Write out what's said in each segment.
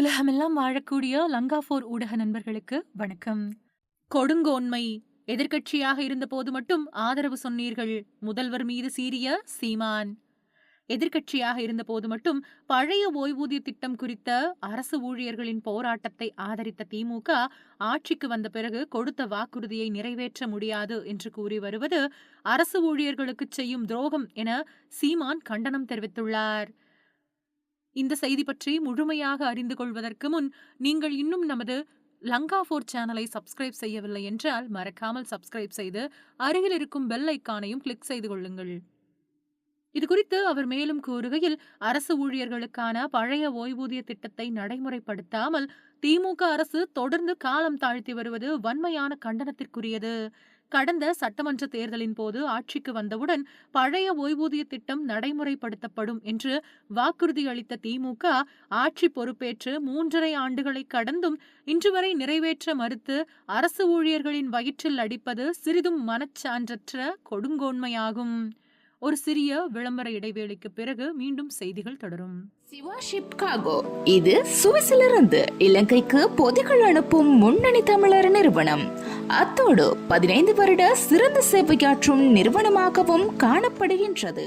உலகமெல்லாம் வாழக்கூடிய லங்காஃபோர் ஊடக நண்பர்களுக்கு வணக்கம். கொடுங்கோன்மை. எதிர்க்கட்சியாக இருந்தபோது மட்டும் ஆதரவு சொன்னீர்கள். முதல்வர் மீது சீரிய சீமான். எதிர்க்கட்சியாக இருந்தபோது மட்டும் பழைய ஓய்வூதிய திட்டம் குறித்த அரசு ஊழியர்களின் போராட்டத்தை ஆதரித்த திமுக ஆட்சிக்கு வந்த பிறகு கொடுத்த வாக்குறுதியை நிறைவேற்ற முடியாது என்று கூறி வருவது அரசு ஊழியர்களுக்கு செய்யும் துரோகம் என சீமான் கண்டனம் தெரிவித்துள்ளார். இந்த செய்தி பற்றி முழுமையாக அறிந்து கொள்வதற்கு முன் நீங்கள் இன்னும் நமது லங்கா ஃபோர் சேனலை சப்ஸ்கிரைப் செய்யவில்லை என்றால் மறக்காமல் சப்ஸ்கிரைப் செய்து அருகில் இருக்கும் பெல் ஐக்கானையும் கிளிக் செய்து கொள்ளுங்கள். இது குறித்து அவர் மேலும் கூறுகையில் அரசு ஊழியர்களுக்கான பழைய ஓய்வூதிய திட்டத்தை நடைமுறைப்படுத்தாமல் திமுக அரசு தொடர்ந்து காலம் தாழ்த்தி வருவது வன்மையான கண்டனத்திற்குரியது. கடந்த சட்டமன்ற தேர்தலின் போது ஆட்சிக்கு வந்தவுடன் பழைய ஓய்வூதிய திட்டம் நடைமுறைப்படுத்தப்படும் என்று வாக்குறுதி அளித்த திமுக ஆட்சி பொறுப்பேற்று மூன்றரை ஆண்டுகளை கடந்தும் இன்று வரை நிறைவேற்ற மறுத்து அரசு ஊழியர்களின் வயிற்றில் அடிப்பது சிறிதும் மனச்சான்றற்ற கொடுங்கோன்மையாகும். ஒரு சிறிய விளம்பர இடைவேளைக்கு பிறகு மீண்டும் செய்திகள் தொடரும். சிவா ஷிப்காகோ இது சுவிஸிலிருந்து இலங்கைக்கு பொதிகள் அனுப்பும் முன்னணி தமிழர் நிறுவனம். அத்தோடு பதினைந்து வருட சிறந்த சேவையாற்றும் நிறுவனமாகவும் காணப்படுகின்றது.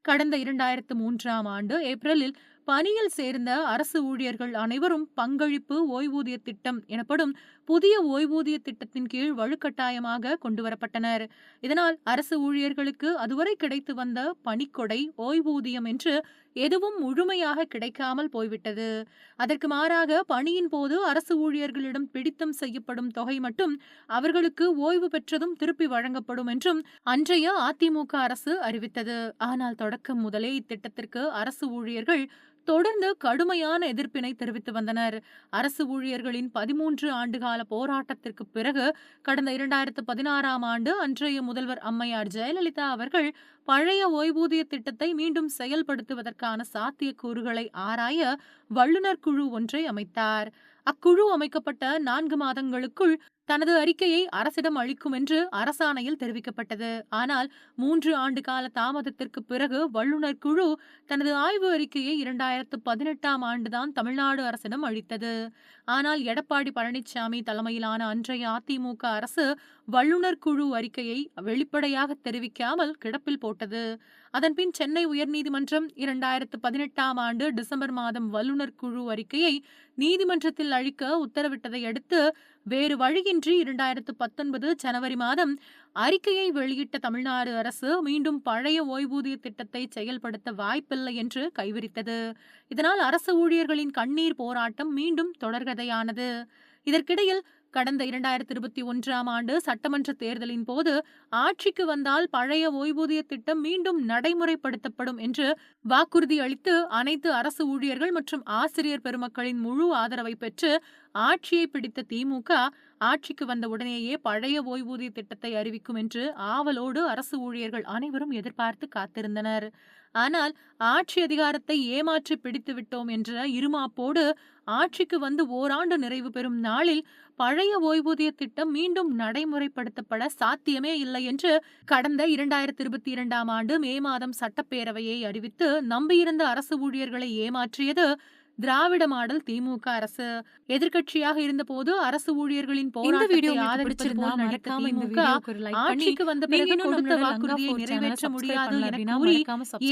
கடந்த இரண்டாயிரத்து மூன்றாம் ஆண்டு ஏப்ரலில் பணியில் சேர்ந்த அரசு ஊழியர்கள் அனைவரும் பங்களிப்பு ஓய்வூதிய திட்டம் எனப்படும் புதிய ஓய்வூதிய திட்டத்தின் கீழ் வலுக்கட்டாயமாக கொண்டுவரப்பட்டனர். இதனால் அரசு ஊழியர்களுக்கு அதுவரை கிடைத்து வந்த பணிக்கொடை ஓய்வூதியம் என்று எதுவும் முழுமையாக கிடைக்காமல் போய்விட்டது. அதற்கு மாறாக பணியின் போது அரசு ஊழியர்களிடம் பிடித்தம் செய்யப்படும் தொகை மட்டும் அவர்களுக்கு ஓய்வு பெற்றதும் திருப்பி வழங்கப்படும் என்றும் அன்றைய அதிமுக அரசு அறிவித்தது. ஆனால் தொடக்கம் முதலே இத்திட்டத்திற்கு அரசு ஊழியர்கள் தொடர்ந்து கடுமையான எதிர்ப்பினை தெரிவித்து வந்தனர். அரசு ஊழியர்களின் பதிமூன்று ஆண்டுகால போராட்டத்திற்கு பிறகு கடந்த இரண்டாயிரத்து பதினாறாம் ஆண்டு அன்றைய முதல்வர் அம்மையார் ஜெயலலிதா அவர்கள் பழைய ஓய்வூதிய திட்டத்தை மீண்டும் செயல்படுத்துவதற்கான சாத்தியக்கூறுகளை ஆராய வல்லுநர் குழு ஒன்றை அமைத்தார். அக்குழு அமைக்கப்பட்ட நான்கு மாதங்களுக்குள் தனது அறிக்கையை அரசிடம் அளிக்கும் என்று அரசாணையில் தெரிவிக்கப்பட்டது. ஆனால் மூன்று ஆண்டு கால தாமதத்திற்கு பிறகு வல்லுநர் குழு தனது ஆய்வு அறிக்கையை இரண்டாயிரத்து பதினெட்டாம் ஆண்டுதான் தமிழ்நாடு அரசிடம் அளித்தது. ஆனால் எடப்பாடி பழனிசாமி தலைமையிலான அன்றைய அதிமுக அரசு வல்லுநர் குழு அறிக்கையை வெளிப்படையாக தெரிவிக்காமல் கிடப்பில் போட்டது. அதன்பின் சென்னை உயர்நீதிமன்றம் இரண்டாயிரத்து பதினெட்டாம் ஆண்டு டிசம்பர் மாதம் வல்லுநர் குழு அறிக்கையை நீதிமன்றத்தில் அளிக்க உத்தரவிட்டதை அடுத்து வேறு வழியின்றி இரண்டாயிரத்து பத்தொன்பது ஜனவரி மாதம் அறிக்கையை வெளியிட்ட தமிழ்நாடு அரசு மீண்டும் பழைய ஓய்வூதிய திட்டத்தை செயல்படுத்த வாய்ப்பில்லை என்று கைவிரித்தது. இதனால் அரசு ஊழியர்களின் கண்ணீர் போராட்டம் மீண்டும் தொடர்கதையானது. இதற்கிடையில் கடந்த இரண்டாயிரத்தி இருபத்தி ஒன்றாம் ஆண்டு சட்டமன்ற தேர்தலின் போது ஆட்சிக்கு வந்தால் பழைய ஓய்வூதிய திட்டம் மீண்டும் நடைமுறைப்படுத்தப்படும் என்று வாக்குறுதி அளித்து அனைத்து அரசு ஊழியர்கள் மற்றும் ஆசிரியர் பெருமக்களின் முழு ஆதரவை பெற்று ஆட்சியை பிடித்த திமுக ஆட்சிக்கு வந்த உடனேயே பழைய ஓய்வூதிய திட்டத்தை அறிவிக்கும் என்று ஆவலோடு அரசு ஊழியர்கள் அனைவரும் எதிர்பார்த்து காத்திருந்தனர். ஆனால் ஆட்சி அதிகாரத்தை ஏமாற்றி பிடித்து விட்டோம் என்ற இருமாப்போடு ஆட்சிக்கு வந்து ஓராண்டு நிறைவு பெறும் நாளில் பழைய ஓய்வூதிய திட்டம் மீண்டும் நடைமுறைப்படுத்தப்பட சாத்தியமே இல்லை என்று கடந்த இரண்டாயிரத்தி இருபத்தி இரண்டாம் ஆண்டு மே மாதம் சட்டப்பேரவையை அறிவித்து நம்பியிருந்த அரசு ஊழியர்களை ஏமாற்றியது திராவிட மாடல் திமுக அரசு எதிர்க்கட்சியாக இருந்தபோது அரசு ஊழியர்களின் போராட்டத்தை ஆதரிப்பது போல் நடித்த திமுக ஆட்சிக்கு வந்த பிறகு கொடுத்த வாக்குறுதியை நிறைவேற்ற முடியாது என கூறி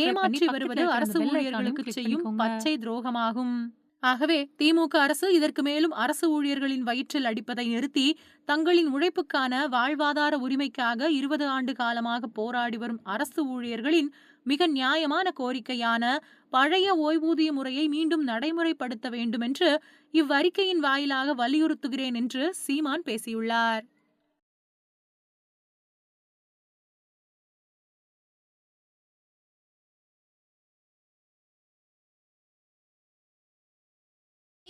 ஏமாற்றி வருவது அரசு ஊழியர்களுக்கு செய்யும் பச்சை துரோகமாகும். ஆகவே திமுக அரசு இதற்கு மேலும் அரசு ஊழியர்களின் வயிற்றில் அடிப்பதை நிறுத்தி தங்களின் உழைப்புக்கான வாழ்வாதார உரிமைக்காக இருபது ஆண்டு காலமாக போராடி வரும் அரசு ஊழியர்களின் மிக நியாயமான கோரிக்கையான பழைய ஓய்வூதிய முறையை மீண்டும் நடைமுறைப்படுத்த வேண்டும் என்று இவ்வறிக்கையின் வாயிலாக வலியுறுத்துகிறேன் என்று சீமான் பேசியுள்ளார்.